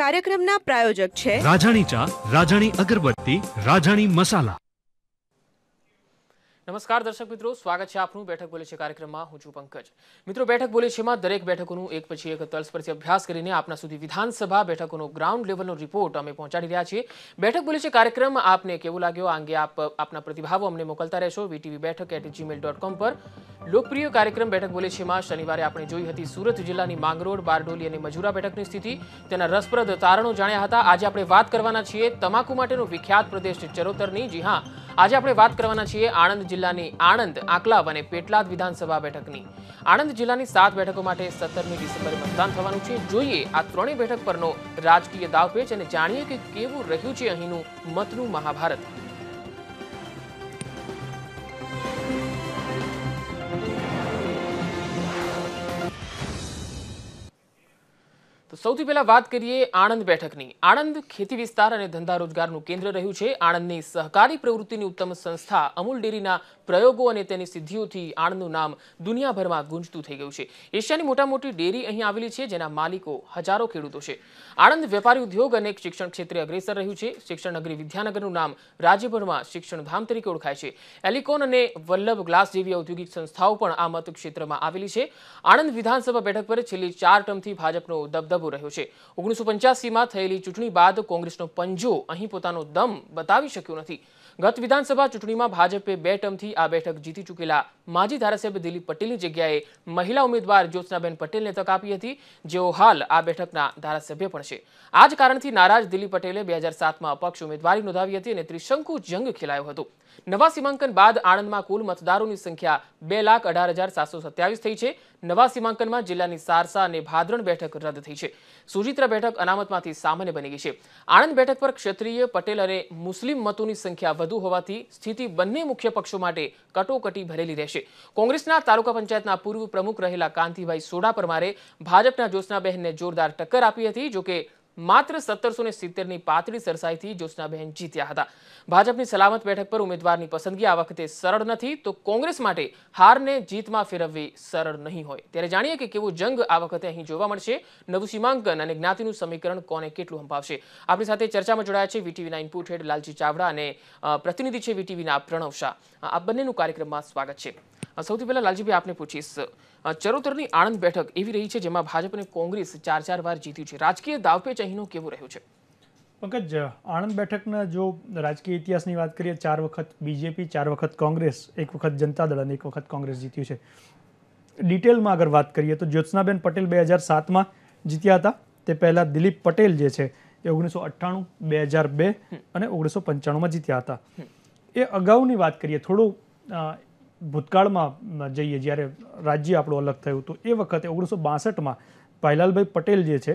કાર્યક્રમના પ્રાયોજક છે રાજાણી ચા રાજાણી અગરબત્તી રાજાણી મસાલા. નમસ્કાર દર્શક મિત્રો સ્વાગત છે આપનું બેઠક બોલે છે કાર્યક્રમમાં હું છું પંકજ. મિત્રો બેઠક બોલે છે માં દરેક બેઠકોનું એક પછી એક તલસ્પર્શી અભ્યાસ કરીને આપના સુધી વિધાનસભા બેઠકોનો ગ્રાઉન્ડ લેવલનો રિપોર્ટ અમે પહોંચાડી રહ્યા છીએ. બેઠક બોલે છે કાર્યક્રમ આપને કેવો લાગ્યો? આ અંગે આપ આપના પ્રતિભાવો અમને મોકલતા રહેશો. વીટીવી બેઠક એટ જીમેલ ડોટ કોમ પર. લોકપ્રિય કાર્યક્રમ બેઠક બોલે છે માં શનિવારે આપણે જોઈ હતી સુરત જિલ્લાની માંગરોળ બારડોલી અને મજુરા બેઠકની સ્થિતિ. તેના રસપ્રદ તારણો જાણ્યા હતા. આજે આપણે વાત કરવાના છીએ તમાકુ માટેનો વિખ્યાત પ્રદેશ ચરોતરની. જી હા, આજે આપણે વાત કરવાના છીએ આણંદ જિલ્લાની આણંદ, આકલાવ અને પેટલાદ વિધાનસભા બેઠકની. આણંદ જિલ્લાની સાત બેઠકો માટે સત્તરમી ડિસેમ્બરે મતદાન થવાનું છે. જોઈએ આ ત્રણેય બેઠક પરનો રાજકીય દાવપેચ અને જાણીએ કે કેવું રહ્યું છે અહીંનું મતનું મહાભારત. સૌથી પહેલા વાત કરીએ આણંદ બેઠકની. આણંદ ખેતી વિસ્તાર અને ધંધા રોજગારનું કેન્દ્ર રહ્યું છે. આણંદની સહકારી પ્રવૃત્તિની ઉત્તમ સંસ્થા અમૂલ ડેરીના પ્રયોગો અને તેની સિદ્ધિઓથી આણંદનું નામ દુનિયાભરમાં ગુંજતું થઈ ગયું છે. એશિયાની મોટા મોટી ડેરી અહીં આવેલી છે, જેના માલિકો હજારો ખેડૂતો છે. આણંદ વેપારી ઉદ્યોગ અને શિક્ષણ ક્ષેત્રે અગ્રેસર રહ્યું છે. શિક્ષણ નગરી વિદ્યાનગરનું નામ રાજ્યભરમાં શિક્ષણ ધામ તરીકે ઓળખાય છે. એલિકોન અને વલ્લભ ગ્લાસ જેવી ઔદ્યોગિક સંસ્થાઓ પણ આ મતક્ષેત્રમાં આવેલી છે. આણંદ વિધાનસભા બેઠક પર છેલ્લી ચાર ટર્મથી ભાજપનો દબદબો રહ્યો છે. ઓગણીસો પંચ્યાસીમાં થયેલી ચૂંટણી બાદ કોંગ્રેસનો પંજો અહીં પોતાનો દમ બતાવી શક્યો નથી. ગત વિધાનસભા ચૂંટણીમાં ભાજપે બે ટર્મથી આ બેઠક જીતી ચૂકેલા માજી ધારાસભ્ય દિલીપ પટેલની જગ્યાએ મહિલા ઉમેદવાર જ્યોત્સનાબેન પટેલને તક આપી હતી. જેઓ હાલ આ બેઠકના ધારાસભ્ય પણ છે. આ જ કારણથી નારાજ દિલીપ પટેલે બે હજાર સાતમાં અપક્ષ ઉમેદવારી નોંધાવી હતી અને ત્રિશંકુ જંગ ખેલાયો હતો. નવા સીમાંકન બાદ આણંદમાં કુલ મતદારોની સંખ્યા બે લાખ અઢાર હજાર સાતસો સત્યાવીસ થઈ છે. નવા સીમાંકનમાં જિલ્લાની સારસા અને ભાદરણ બેઠક રદ થઈ છે. સુજિત્રા બેઠક અનામતમાંથી સામાન્ય બની ગઈ છે. આણંદ બેઠક પર ક્ષત્રિય, પટેલ અને મુસ્લિમ મતોની સંખ્યા વધુ હોવાથી સ્થિતિ બંને મુખ્ય પક્ષો માટે કટોકટી ભરેલી રહેશે. કોંગ્રેસના તાલુકા પંચાયતના પૂર્વ પ્રમુખ રહેલા કાંતિભાઈ સોડા પરમારે ભાજપના જ્યોત્સનાબહેનને જોરદાર ટક્કર આપી હતી, જોકે માત્ર સત્તરસો ને સિત્તેરની પાતળી સરસાઈથી જ્યોત્સનાબહેન જીત્યા હતા. ભાજપની સલામત બેઠક પર ઉમેદવારની પસંદગી આ વખતે સરળ નથી, તો કોંગ્રેસ માટે હારને જીતમાં ફેરવવી સરળ નહીં હોય. ત્યારે જાણીએ કે કેવો જંગ આ વખતે અહીં જોવા મળશે. નવું સીમાંકન અને જ્ઞાતિનું સમીકરણ કોને કેટલું હંપાવશે આપણી સાથે ચર્ચામાં જોડાયા છે વીટીવીના ઇનપુટ હેડ લાલજી ચાવડા અને પ્રતિનિધિ છે વીટીવીના પ્રણવ શાહ. આ બંનેનું કાર્યક્રમમાં સ્વાગત છે. સૌથી પહેલા લાલજીભાઈ, આપને પૂછીશ ચરોતરની આણંદ બેઠક એવી રહી છે જેમાં ભાજપ અને કોંગ્રેસ ચાર ચાર વાર જીત્યું છે. રાજકીય દાવપેચ અહીંનો કેવો રહ્યો છે? પંકજ આણંદ બેઠકના જો રાજકીય ઇતિહાસની વાત કરીએ ચાર વખત બીજેપી ચાર વખત કોંગ્રેસ એક વખત જનતા દળ અને એક વખત કોંગ્રેસ જીત્યું છે. ડિટેલમાં અગર વાત કરીએ તો જ્યોત્સનાબેન પટેલ બે હજાર સાતમાં જીત્યા હતા. તે પહેલાં દિલીપ પટેલ જે છે એ ઓગણીસો અઠ્ઠાણું બે હજાર બે અને ઓગણીસો પંચાણુંમાં જીત્યા હતા. એ અગાઉની વાત કરીએ થોડું ભૂતકાળમાં જઈએ જ્યારે રાજ્ય આપણું અલગ થયું હતું એ વખતે ઓગણીસો બાસઠમાં ભાઈલાલભાઈ પટેલ જે છે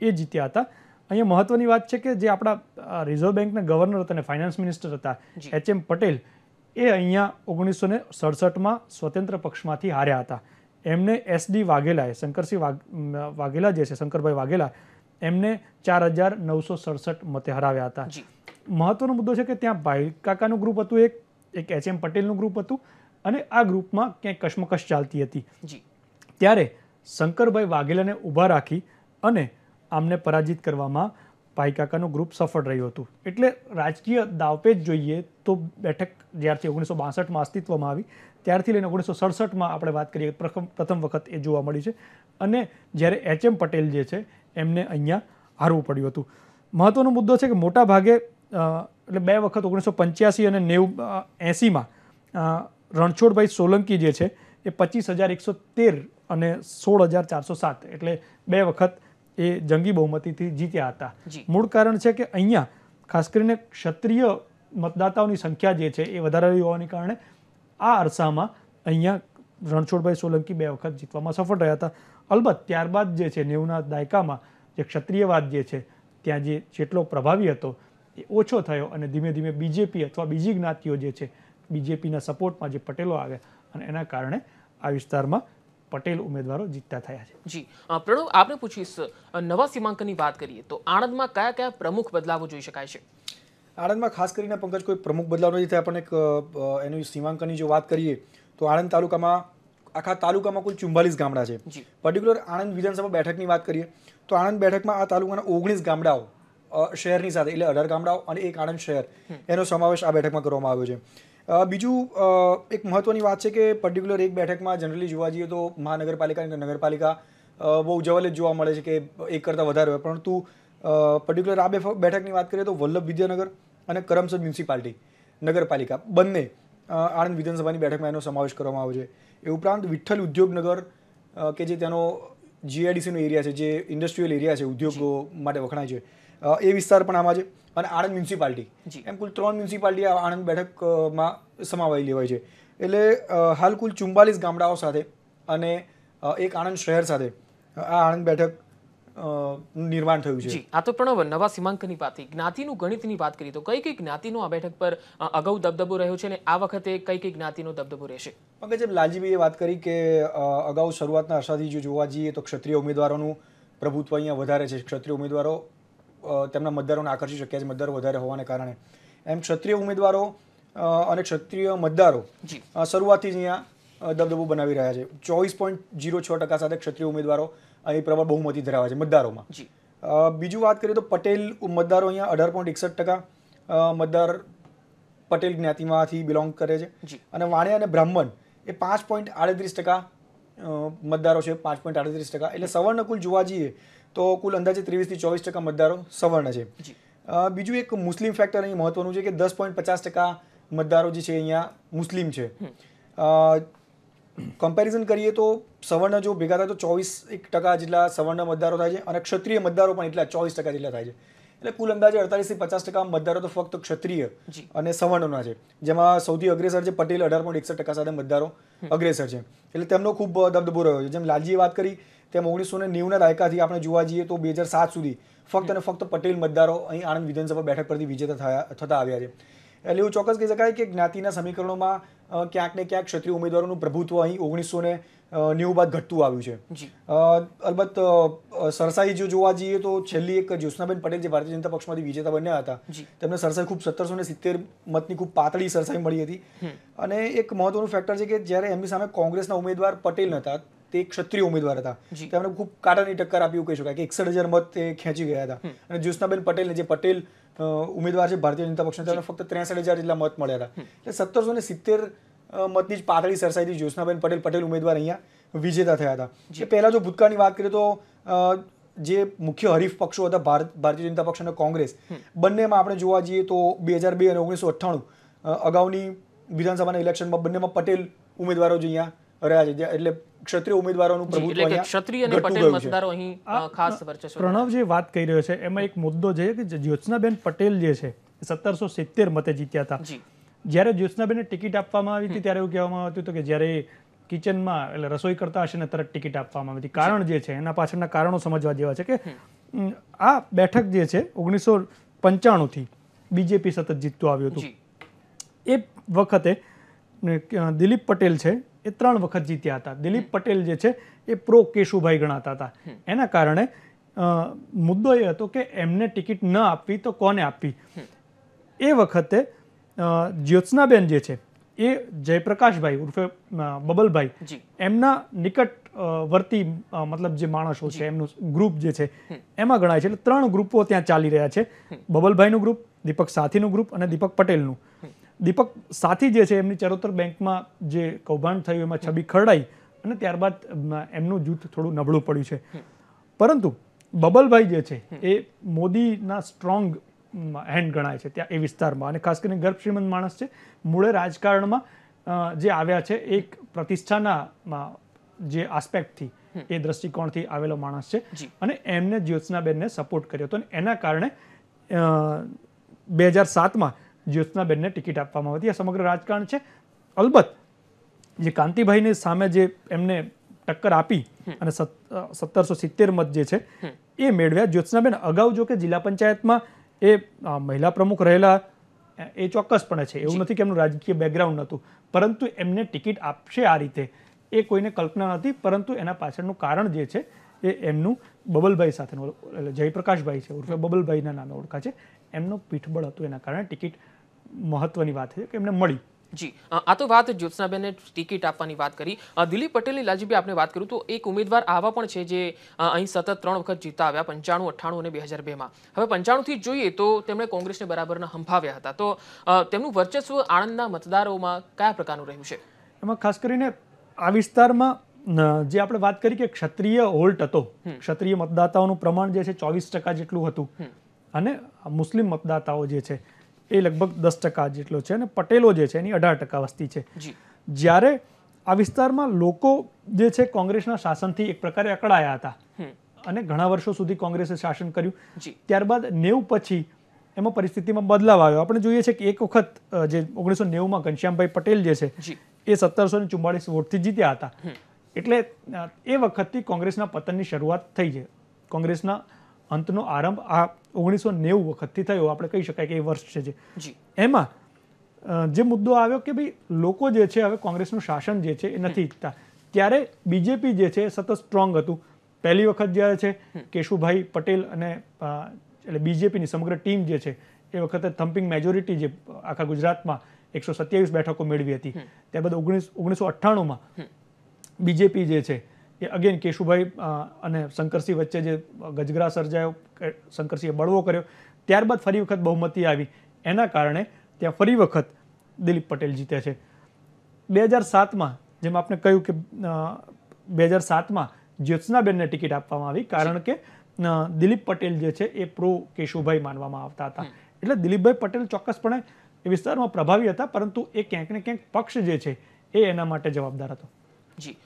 એ જીત્યા હતા. અહીંયા મહત્વની વાત છે કે જે આપણા રિઝર્વ બેંકના ગવર્નર હતા અને ફાઇનાન્સ મિનિસ્ટર હતા એચ એમ પટેલ એ અહીંયા ઓગણીસો ને સડસઠમાં સ્વતંત્ર પક્ષમાંથી હાર્યા હતા. એમને એસડી વાઘેલાએ શંકરસિંહ વાઘ વાઘેલા જે છે શંકરભાઈ વાઘેલા એમને ચાર હજાર નવસો સડસઠ મતે હરાવ્યા હતા. મહત્વનો મુદ્દો છે કે ત્યાં ભાઈ કાકાનું ગ્રુપ હતું એક એક એચ એમ પટેલનું ગ્રુપ હતું અને આ ગ્રુપમાં ક્યાંક કશમકશ ચાલતી હતી. ત્યારે શંકરભાઈ વાઘેલાને ઊભા રાખી અને આમને પરાજિત કરવામાં ભાઈ કાકાનું ગ્રુપ સફળ રહ્યું હતું. એટલે રાજકીય દાવપેચ જોઈએ તો બેઠક જ્યારથી ઓગણીસો બાસઠમાં અસ્તિત્વમાં આવી ત્યારથી લઈને ઓગણીસો સડસઠમાં આપણે વાત કરીએ પ્રથમ પ્રથમ વખત એ જોવા મળી છે. અને જ્યારે એચ એમ પટેલ જે છે એમને અહીંયા હારવું પડ્યું હતું. મહત્વનો મુદ્દો છે કે મોટા ભાગે એટલે બે વખત ઓગણીસો પંચ્યાસી અને નેવું એંસીમાં રણછોડભાઈ સોલંકી જે છે એ પચીસ હજાર એકસો તેર અને સોળ હજાર ચારસો સાત એટલે બે વખત એ જંગી બહુમતીથી જીત્યા હતા. મૂળ કારણ છે કે અહીંયા ખાસ કરીને ક્ષત્રિય મતદાતાઓની સંખ્યા જે છે એ વધારે હોવાને કારણે આ અરસામાં અહીંયા રણછોડભાઈ સોલંકી બે વખત જીતવામાં સફળ રહ્યા હતા. અલબત્ત ત્યારબાદ જે છે નેવુંના દાયકામાં જે ક્ષત્રિયવાદ જે છે ત્યાં જે જેટલો પ્રભાવી હતો એ ઓછો થયો અને ધીમે ધીમે બીજેપી અથવા બીજી જ્ઞાતિઓ જે છે બીજેપીના સપોર્ટમાં જે પટેલો આવ્યા અને એના કારણે આ વિસ્તારમાં પટેલ ઉમેદવારો જીતતા થયા છે. જી. પ્રણવ આપણે પૂછીશ નવા સીમાંકનની વાત કરીએ તો આણંદમાં કયા કયા પ્રમુખ બદલાવો જોઈ શકાય છે? આણંદમાં ખાસ કરીને પંકજ કોઈ પ્રમુખ બદલાવ નથી થયા પણ એક એનું સીમાંકનની જો વાત કરીએ તો આણંદ તાલુકામાં આખા તાલુકામાં કુલ ચુમ્બાલીસ ગામડા છે. પર્ટિક્યુલર આણંદ વિધાનસભા બેઠકની વાત કરીએ તો આણંદ બેઠકમાં આ તાલુકાના ઓગણીસ ગામડાઓ શહેરની સાથે એટલે અઢાર ગામડાઓ અને એક આણંદ શહેર એનો સમાવેશ આ બેઠકમાં કરવામાં આવ્યો છે. બીજું એક મહત્વની વાત છે કે પર્ટિક્યુલર એક બેઠકમાં જનરલી જોવા જઈએ તો મહાનગરપાલિકા અને નગરપાલિકા બહુ જવલે જ જોવા મળે છે કે એક કરતાં વધારે હોય. પરંતુ પર્ટિક્યુલર આ બે બેઠકની વાત કરીએ તો વલ્લભ વિદ્યાનગર અને કરમસદ મ્યુનિસિપાલિટી, નગરપાલિકા, બંને આણંદ વિધાનસભાની બેઠકમાં એનો સમાવેશ કરવામાં આવ્યો છે. એ ઉપરાંત વિઠ્ઠલ ઉદ્યોગનગર કે જે ત્યાંનો જીઆઈડીસીનો એરિયા છે, જે ઇન્ડસ્ટ્રીયલ એરિયા છે, ઉદ્યોગો માટે વખણાય છે એ વિસ્તાર પણ આમાં છે. અને આણંદ મ્યુનિસિપાલિટી. એમ કુલ ત્રણ મ્યુનિસિપાલિટી આ આણંદ બેઠકમાં સમાવાઈ લેવાય છે. એટલે હાલ કુલ ચુમ્બાલીસ ગામડાઓ સાથે અને એક આણંદ શહેર સાથે આ આણંદ બેઠક નિર્માણ થયું છે. આ તો પ્રણવ નવા સીમાંકનની વાત જ્ઞાતિનું ગણિતની વાત કરી તો કઈ કઈ જ્ઞાતિનો આ બેઠક પર અગાઉ દબદબો રહ્યો છે અને આ વખતે કઈ કઈ જ્ઞાતિનો દબદબો રહેશે? પંકજ જેમ લાલજીભાઈએ વાત કરી કે અગાઉ શરૂઆતના અરસાથી જો જોવા જઈએ તો ક્ષત્રિય ઉમેદવારોનું પ્રભુત્વ અહીંયા વધારે છે. ક્ષત્રિય ઉમેદવારો તેમના મતદારોને આકર્ષી શક્યા છે મતદારો વધારે હોવાને કારણે. એમ ક્ષત્રિય ઉમેદવારો અને ક્ષત્રિય મતદારો શરૂઆતથી જ અહીંયા દબદબો બનાવી રહ્યા છે. ચોવીસ પોઈન્ટ જીરો છ ટકા સાથે ક્ષત્રિય ઉમેદવારો અહીં પ્રબળ બહુમતી ધરાવે છે મતદારોમાં. બીજું વાત કરીએ તો પટેલ મતદારો અહીંયા અઢાર પોઈન્ટ એકસઠ ટકા મતદાર પટેલ જ્ઞાતિમાંથી બિલોંગ કરે છે. અને વાણિયા અને બ્રાહ્મણ એ પાંચ પોઈન્ટ આડત્રીસ ટકા મતદારો છે પાંચ પોઈન્ટ આડત્રીસ ટકા. એટલે સવર્ણ કુલ જોવા જઈએ તો કુલ અંદાજે ત્રેવીસથી ચોવીસ ટકા મતદારો સવર્ણ છે. બીજું એક મુસ્લિમ ફેક્ટર અહીં મહત્વનું છે કે દસ પોઈન્ટ પચાસ ટકા મતદારો જે છે અહીંયા મુસ્લિમ છે. કમ્પેરિઝન કરીએ તો સવર્ણ જો ભેગા થાય તો ચોવીસ એક ટકા જેટલા સવર્ણ મતદારો થાય છે અને ક્ષત્રિય મતદારો પણ એટલા ચોવીસ ટકા જેટલા થાય છે. એટલે કુલ અંદાજે અડતાલીસથી પચાસ ટકા મતદારો તો ફક્ત ક્ષત્રિય અને સવર્ણોના છે. જેમાં સૌથી અગ્રેસર છે પટેલ અઢાર પોઈન્ટ એકસઠ ટકા સાથે મતદારો અગ્રેસર છે. એટલે તેમનો ખૂબ દબદબો રહ્યો છે. જેમ લાલજીએ વાત કરી તેમ ઓગણીસો ને નેવુંના દાયકાથી આપણે જોવા જઈએ તો બે હજાર સાત સુધી ફક્ત અને ફક્ત પટેલ મતદારો અહીં આણંદ વિધાનસભા બેઠક પરથી વિજેતા થયા થતા આવ્યા છે. એટલે એવું ચોક્કસ કહી શકાય કે જ્ઞાતિના સમીકરણોમાં ક્યાંક ને ક્યાંક ક્ષત્રિય ઉમેદવારોનું પ્રભુત્વ અહીં ઓગણીસો ને નેવું બાદ ઘટતું આવ્યું છે. અલબત્ત સરસાઈ જો જોવા જઈએ તો છેલ્લી એક જ્યોત્સનાબેન પટેલ જે ભારતીય જનતા પક્ષમાંથી વિજેતા બન્યા હતા તેમને સરસાઈ ખૂબ સત્તરસો ને સિત્તેર મતની ખૂબ પાતળી સરસાઈ મળી હતી. અને એક મહત્વનું ફેક્ટર છે કે જ્યારે એમની સામે કોંગ્રેસના ઉમેદવાર પટેલ નતા તે ક્ષત્રિય ઉમેદવાર હતા. તેમણે ખૂબ કાટાની ટક્કર આપી એવું કહી શકાય. કે એકસઠ હજાર મત તે ખેંચી ગયા હતા. અને જ્યોત્સનાબેન પટેલને જે પટેલ ઉમેદવાર છે ભારતીય જનતા પક્ષના તેમને ફક્ત ત્રેસઠ હજાર જેટલા મત મળ્યા હતા. એટલે સત્તરસો ને સિત્તેર મતની જ પાતળી સરસાઈથી જ્યોત્સનાબેન પટેલ પટેલ ઉમેદવાર અહીંયા વિજેતા થયા હતા. એ પહેલાં જો ભૂતકાળની વાત કરીએ તો જે મુખ્ય હરીફ પક્ષો હતા ભારત ભારતીય જનતા પક્ષ અને કોંગ્રેસ બંનેમાં આપણે જોવા જઈએ તો બે હજાર બે અને ઓગણીસો અઠ્ઠાણું અગાઉની વિધાનસભાના ઇલેક્શનમાં બંનેમાં પટેલ ઉમેદવારો જ અહીંયા રહ્યા છે. એટલે ક્ષત્રિય ઉમેદવારોનું પ્રભુત્વ એટલે અહીંયા ક્ષત્રિય અને પટેલ મતદારો અહીં ખાસ વર્ચસ્વ પ્રણવ જે વાત કરી રહ્યો છે. એમાં એક મુદ્દો છે કે જ્યોત્સનાબેન પટેલ જે છે સત્તરસો સિત્તેર મતે જીત્યા હતા. જ્યારે જ્યોત્સનાબેનને ટિકિટ આપવામાં આવી હતી ત્યારે એવું કહેવામાં આવતું હતું કે જ્યારે કિચનમાં એટલે રસોઈ કરતા હશે ને તરત ટિકિટ આપવામાં આવી હતી. કારણ જે છે એના પાછળના કારણો સમજવા જેવા છે કે આ બેઠક જે છે ઓગણીસો પંચાણુંથી બીજેપી સતત જીતતું આવ્યું હતું. એ વખતે દિલીપ પટેલ છે એ ત્રણ વખત જીત્યા હતા. દિલીપ પટેલ જે છે એ પ્રો કેશુભાઈ ગણાતા હતા. એના કારણે મુદ્દો એ હતો કે એમને ટિકિટ ન આપવી તો કોને આપવી? એ વખતે જ્યોત્સનાબેન જે છે એ જયપ્રકાશભાઈ ઉર્ફે બબલભાઈ એમના નિકટ વર્તી મતલબ જે માણસો છે એમનું ગ્રુપ જે છે એમાં ગણાય છે. એટલે ત્રણ ગ્રુપો ત્યાં ચાલી રહ્યા છે. બબલભાઈનું ગ્રુપ દીપક સાથીનું ગ્રુપ અને દીપક પટેલનું. દીપક સાથી જે છે એમની ચરોતર બેંકમાં જે કૌભાંડ થયું એમાં છબી ખરડાઈ અને ત્યારબાદ એમનું જૂથ થોડું નબળું પડ્યું છે. પરંતુ બબલભાઈ જે છે એ મોદીના સ્ટ્રોંગ હેન્ડ ગણાય છે ત્યાં એ વિસ્તારમાં. અને ખાસ કરીને ગર્ભ શ્રીમંત માણસ છે. મૂળે રાજકારણમાં જે આવ્યા છે એક પ્રતિષ્ઠાના જે આસ્પેક્ટથી એ દ્રષ્ટિકોણથી આવેલો માણસ છે. અને એમને જ્યોત્સનાબેનને સપોર્ટ કર્યો હતો. અને એના કારણે બે હજાર સાતમાં જ્યોત્સનાબેનને ટિકિટ આપવામાં આવી આ સમગ્ર રાજકારણ છે. અલબત્ત જે કાંતિભાઈની સામે જે એમને ટક્કર આપી અને સત્તરસો સિત્તેર મત જે છે એ મેળવ્યા. જ્યોત્સનાબેન અગાઉ જો કે જિલ્લા પંચાયતમાં એ મહિલા પ્રમુખ રહેલા એ ચોક્કસપણે છે. એવું નથી કે એમનું રાજકીય બેકગ્રાઉન્ડ નહોતું. પરંતુ એમને ટિકિટ આપશે આ રીતે એ કોઈને કલ્પના નથી પરંતુ એના પાછળનું કારણ જે છે એ એમનું બબલભાઈ સાથેનું એટલે જયપ્રકાશભાઈ છે. ઉર્ફે બબલભાઈના નામે ઓળખા છે. એમનું પીઠબળ હતું એના કારણે ટિકિટ મહત્વની વાત છે કે એમને મળી. જી. આ તો વાત જ્યોત્સનાબેને ટિકિટ આપવાની વાત કરી. દિલીપ પટેલની લાલજીભાઈ આપણે વાત કરું તો એક ઉમેદવાર આવા પણ છે જે અહીં સતત ત્રણ વખત જીતા આવ્યા પંચાણું અઠ્ઠાણું અને બે હજાર બેમાં. હવે પંચાણુંથી જોઈએ તો તેમણે કોંગ્રેસને બરાબરના હંફાવ્યા હતા. તો તેમનું વર્ચસ્વ આણંદના મતદારોમાં કયા પ્રકારનું રહ્યું છે? એમાં ખાસ કરીને આ વિસ્તારમાં જે આપણે વાત કરી કે ક્ષત્રિય હોલ્ટ હતો ક્ષત્રિય મતદાતાઓનું પ્રમાણ જે છે ચોવીસ ટકા જેટલું હતું. અને મુસ્લિમ મતદાતાઓ જે છે એ લગભગ દસ ટકા જેટલો છે અને પટેલો જે છે એની અઢાર ટકા વસ્તી છે. જ્યારે આ વિસ્તારમાં લોકો જે છે કોંગ્રેસના શાસનથી એક પ્રકારે અકળાયા હતા. અને ઘણા વર્ષો સુધી કોંગ્રેસે શાસન કર્યું. ત્યારબાદ નેવું પછી એમાં પરિસ્થિતિમાં બદલાવ આવ્યો. આપણે જોઈએ છે કે એક વખત જે ઓગણીસો નેવુંમાં ઘનશ્યામભાઈ પટેલ જે છે એ સત્તરસો ને ચુમ્માળીસ વોટથી જીત્યા હતા. એટલે એ વખતથી કોંગ્રેસના પતનની શરૂઆત થઈ છે. કોંગ્રેસના અંતનો આરંભ આ ઓગણીસો નેવું વખતથી થયો આપણે કહી શકાય કે એ વર્ષ છે જે. એમાં જે મુદ્દો આવ્યો કે ભાઈ લોકો જે છે હવે કોંગ્રેસનું શાસન જે છે એ નથી ઈચ્છતા. ત્યારે બીજેપી જે છે એ સતત સ્ટ્રોંગ હતું. પહેલી વખત જ્યારે છે કેશુભાઈ પટેલ અને એટલે બીજેપીની સમગ્ર ટીમ જે છે એ વખતે થમ્પિંગ મેજોરિટી જે આખા ગુજરાતમાં એકસો સત્યાવીસ બેઠકો મેળવી હતી. ત્યારબાદ ઓગણીસ ઓગણીસો અઠ્ઠાણુંમાં બીજેપી જે છે એ અગેન કેશુભાઈ અને શંકરસિંહ વચ્ચે જે ગજગરા સર્જાયો કે શંકરસિંહે બળવો કર્યો ત્યારબાદ ફરી વખત બહુમતી આવી. એના કારણે ત્યાં ફરી વખત દિલીપ પટેલ જીત્યા છે. બે હજાર સાતમાં જેમ આપણે કહ્યું કે બે હજાર સાતમાં જ્યોત્સનાબેનને ટિકિટ આપવામાં આવી કારણ કે દિલીપ પટેલ જે છે એ પ્રો કેશુભાઈ માનવામાં આવતા હતા. એટલે દિલીપભાઈ પટેલ ચોક્કસપણે એ વિસ્તારમાં પ્રભાવી હતા પરંતુ એ ક્યાંક ને ક્યાંક પક્ષ જે છે એ એના માટે જવાબદાર હતો. જી.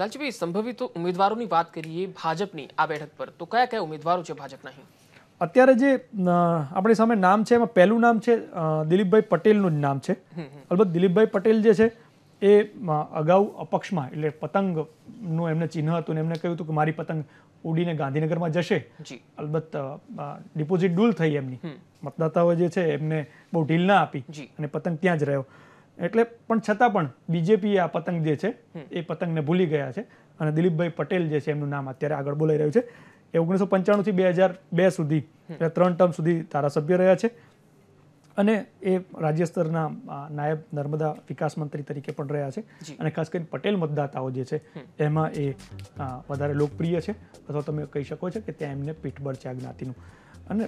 લાલજીભાઈ સંભવિત ઉમેદવારોની વાત કરીએ ભાજપની આ બેઠક પર. તો કયા કયા ઉમેદવારો છે ભાજપના અહીં? અત્યારે જે આપણી સામે નામ છે એમાં પહેલું નામ છે દિલીપભાઈ પટેલનું જ નામ છે. અલબત્ત દિલીપભાઈ પટેલ જે છે એ અગાઉ અપક્ષમાં એટલે પતંગનું એમને ચિહ્ન હતું ને એમને કહ્યું હતું કે મારી પતંગ ઉડીને ગાંધીનગરમાં જશે. જી. અલબત્ત ડિપોઝિટ ડૂલ થઈ એમની. મતદાતાઓ જે છે એમને બહુ ઢીલ ના આપી. અને પતંગ ત્યાં જ રહ્યો. એટલે પણ છતાં પણ બીજેપી આ પતંગ જે છે એ પતંગને ભૂલી ગયા છે. અને દિલીપભાઈ પટેલ જે છે એમનું નામ અત્યારે આગળ બોલાઈ રહ્યું છે. એ ઓગણીસો પંચાણુંથી બે હજાર બે સુધી એટલે ત્રણ ટર્મ સુધી ધારાસભ્ય રહ્યા છે. અને એ રાજ્ય સ્તરના નાયબ નર્મદા વિકાસ મંત્રી તરીકે પણ રહ્યા છે. અને ખાસ કરીને પટેલ મતદાતાઓ જે છે એમાં એ વધારે લોકપ્રિય છે. અથવા તમે કહી શકો છો કે ત્યાં એમને પીઠબળ છે આ જ્ઞાતિનું. અને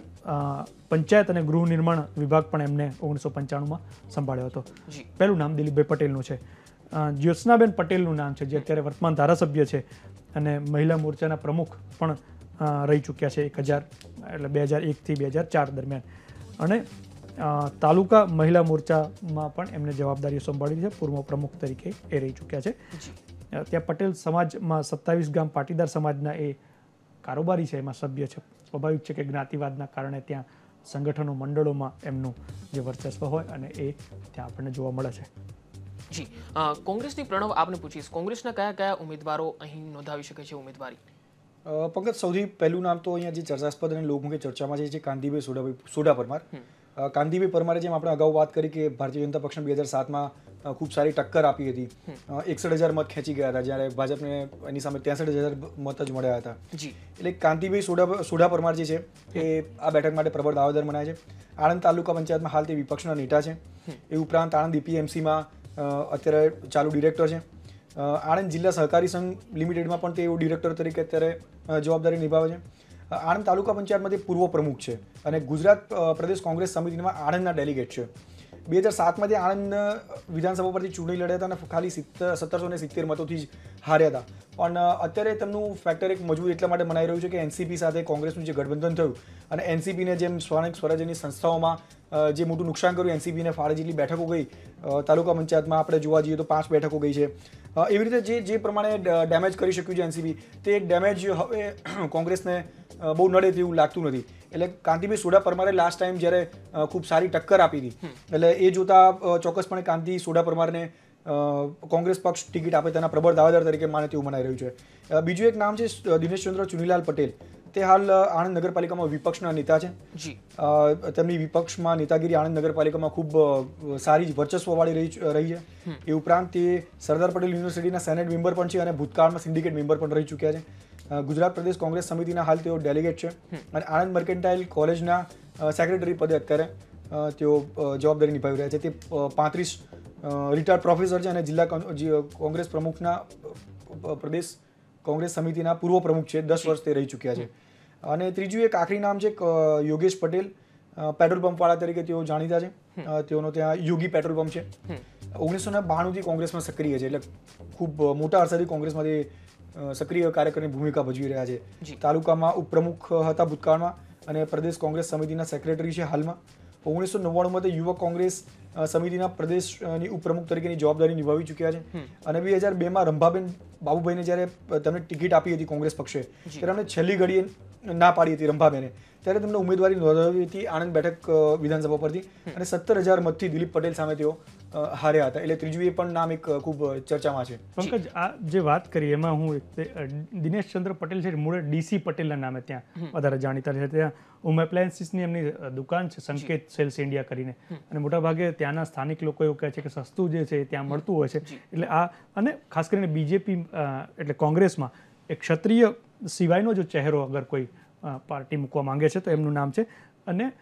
પંચાયત અને ગૃહ નિર્માણ વિભાગ પણ એમને ઓગણીસો પંચાણુંમાં સંભાળ્યો હતો. પહેલું નામ દિલીપભાઈ પટેલનું છે. જ્યોત્સનાબેન પટેલનું નામ છે જે અત્યારે વર્તમાન ધારાસભ્ય છે અને મહિલા મોરચાના પ્રમુખ પણ રહી ચૂક્યા છે એક હજાર એટલે બે હજાર એકથી બે હજાર ચાર દરમિયાન. અને તાલુકા મહિલા મોરચામાં પણ એમને જવાબદારીઓ સંભાળી છે. પૂર્વ પ્રમુખ તરીકે એ રહી ચૂક્યા છે. ત્યાં પટેલ સમાજમાં સત્તાવીસ ગામ પાટીદાર સમાજના એ કારોબારી છે એમાં સભ્ય છે. સ્વાભાવિક છે કે જ્ઞાતિવાદના કારણે ત્યાં સંગઠનો મંડળોમાં એમનું જે વર્ચસ્વ હોય અને એ ત્યાં આપણને જોવા મળે છે. જી કોંગ્રેસની પ્રણવ આપને પૂછીશ. કોંગ્રેસના કયા કયા ઉમેદવારો અહીં નોંધાવી શકે છે ઉમેદવારી? પંકજ સૌથી પહેલું નામ તો અહીંયા જે ચર્ચાસ્પદ અને લોકમુખી ચર્ચામાં છે જે છે કાંતિભાઈ સોડાભાઈ સોડા પરમાર કાંતિભાઈ પરમારે જેમ આપણે અગાઉ વાત કરી કે ભારતીય જનતા પક્ષને બે હજાર સાતમાં ખૂબ સારી ટક્કર આપી હતી. એકસઠ હજાર મત ખેંચી ગયા હતા જ્યારે ભાજપને એની સામે ત્રેસઠ હજાર મત જ મળ્યા હતા. એટલે કાંતિભાઈ સોડા સોડા પરમાર જે છે એ આ બેઠક માટે પ્રબળ દાવેદાર મનાય છે. આણંદ તાલુકા પંચાયતમાં હાલ તે વિપક્ષના નેતા છે. એ ઉપરાંત આણંદ ઈપીએમસીમાં અત્યારે ચાલુ ડિરેક્ટર છે. આણંદ જિલ્લા સહકારી સંઘ લિમિટેડમાં પણ તેઓ ડિરેક્ટર તરીકે અત્યારે જવાબદારી નિભાવે છે. આણંદ તાલુકા પંચાયતમાંથી પૂર્વ પ્રમુખ છે અને ગુજરાત પ્રદેશ કોંગ્રેસ સમિતિમાં આણંદના ડેલિગેટ છે. બે હજાર સાતમાંથી આણંદ વિધાનસભા પરથી ચૂંટણી લડ્યા હતા અને ખાલી સિત્તેર, સત્તરસો ને સિત્તેર મતોથી જ હાર્યા હતા. પણ અત્યારે તેમનું ફેક્ટર એક મજબૂત એટલા માટે મનાઈ રહ્યું છે કે એનસીપી સાથે કોંગ્રેસનું જે ગઠબંધન થયું અને એનસીપીને જેમ સ્થાનિક સ્વરાજ્યની સંસ્થાઓમાં જે મોટું નુકસાન કર્યું એનસીપીને ફાળે જેટલી બેઠકો ગઈ તાલુકા પંચાયતમાં આપણે જોવા જઈએ તો પાંચ બેઠકો ગઈ છે. એવી રીતે જે જે પ્રમાણે ડેમેજ કરી શક્યું છે એનસીપી તે ડેમેજ હવે કોંગ્રેસને બહુ નડે તેવું લાગતું નથી. એટલે કાંતિભાઈ સોડા પરમારે લાસ્ટ ટાઈમ જ્યારે ખૂબ સારી ટક્કર આપી હતી એટલે એ જોતા ચોક્કસપણે કાંતિ સોડા પરમારને કોંગ્રેસ પક્ષ ટિકિટ આપે તેના પ્રબળ દાવેદાર તરીકે માને તેવું મનાઈ રહ્યું છે. બીજું એક નામ છે દિનેશચંદ્ર ચુનીલાલ પટેલ. તે હાલ આણંદ નગરપાલિકામાં વિપક્ષના નેતા છે. તેમની વિપક્ષમાં નેતાગીરી આણંદ નગરપાલિકામાં ખૂબ સારી વર્ચસ્વવાળી રહી રહી છે. એ ઉપરાંત તે સરદાર પટેલ યુનિવર્સિટીના સેનેટ મેમ્બર પણ છે અને ભૂતકાળમાં સિન્ડિકેટ મેમ્બર પણ રહી ચૂક્યા છે. ગુજરાત પ્રદેશ કોંગ્રેસ સમિતિના હાલ તેઓ ડેલિગેટ છે. અને આણંદ મર્કેન્ટાઇલ કોલેજના સેક્રેટરી પદે અત્યારે તેઓ જવાબદારી નિભાવી રહ્યા છે. તે પાંત્રીસ રિટાયર્ડ પ્રોફેસર છે અને જિલ્લા કોંગ્રેસ પ્રમુખના પ્રદેશ કોંગ્રેસ સમિતિના પૂર્વ પ્રમુખ છે. દસ વર્ષ તે રહી ચૂક્યા છે. અને ત્રીજું એક આખરી નામ છે યોગેશ પટેલ. પેટ્રોલ પંપવાળા તરીકે તેઓ જાણીતા છે. તેઓનો ત્યાં યોગી પેટ્રોલ પંપ છે. ઓગણીસો ને બાણુંથી કોંગ્રેસમાં સક્રિય છે. એટલે ખૂબ મોટા અરસાથી કોંગ્રેસમાંથી સક્રિય કાર્યકરની ભૂમિકા ભજવી રહ્યા છે. તાલુકામાં ઉપપ્રમુખ હતા ભૂતકાળમાં અને પ્રદેશ કોંગ્રેસ સમિતિના સેક્રેટરી છે હાલમાં. ઓગણીસો નવ્વાણુંમાં તે યુવક કોંગ્રેસ સમિતિના પ્રદેશની ઉપપ્રમુખ તરીકેની જવાબદારી નિભાવી ચૂક્યા છે. અને બે હજાર બેમાં રંભાબેન બાબુભાઈને જ્યારે તમને ટિકિટ આપી હતી કોંગ્રેસ પક્ષે ત્યારે અમને છેલ્લી ઘડીએ ના પાડી હતી રંભાબેને. ત્યારે તેમને ઉમેદવારી નોંધાવી હતી આણંદ બેઠક વિધાનસભા પરથી. અને સત્તર હજાર મતથી દિલીપ પટેલ સામે તેઓ હાર્યા હતા. એટલે ત્રીજું એ પણ નામ એક ખૂબ ચર્ચામાં છે. પંકજ આ જે વાત કરી એમાં હું દિનેશ ચંદ્ર પટેલ છે મૂળ ડીસી પટેલના નામે ત્યાં વધારે જાણીતા છે. ત્યાં હોમ એપ્લાયન્સીસની એમની દુકાન છે સંકેત સેલ્સ ઇન્ડિયા કરીને. અને મોટાભાગે ત્યાંના સ્થાનિક લોકો એવું કહે છે કે સસ્તું જે છે ત્યાં મળતું હોય છે. એટલે આ અને ખાસ કરીને બીજેપી એટલે કોંગ્રેસમાં એક ક્ષત્રિય સિવાયનો જો ચહેરો અગર કોઈ પાર્ટી મૂકવા માંગે છે તો એમનું નામ છે. અને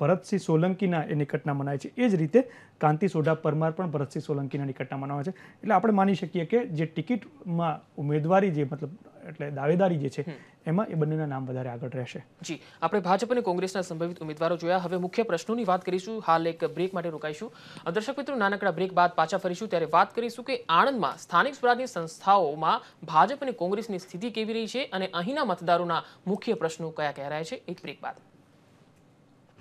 ભરતસિંહ સોલંકીના એ નિકટના મનાય છે. એ જ રીતે કાંતિ સોઢા પરમાર પણ ભરતસિંહ સોલંકીના નિકટના મનાવે છે. એટલે આપણે માની શકીએ કે જે ટિકિટમાં ઉમેદવારી જે મતલબ એટલે દાવેદારી જે છે એમાં એ બંનેના નામ વધારે આગળ રહેશે. જી આપણે ભાજપ અને કોંગ્રેસના સંભવિત ઉમેદવારો જોયા. હવે મુખ્ય પ્રશ્નોની વાત કરીશું. હાલ એક બ્રેક માટે રોકાઈશું. દર્શક મિત્રો નાનકડા બ્રેક બાદ પાછા ફરીશું. ત્યારે વાત કરીશું કે આણંદમાં સ્થાનિક સ્વરાજની સંસ્થાઓમાં ભાજપ અને કોંગ્રેસની સ્થિતિ કેવી રહી છે અને અહીંના મતદારોના મુખ્ય પ્રશ્નો કયા કયા રહ્યા છે. એક બ્રેક બાદ.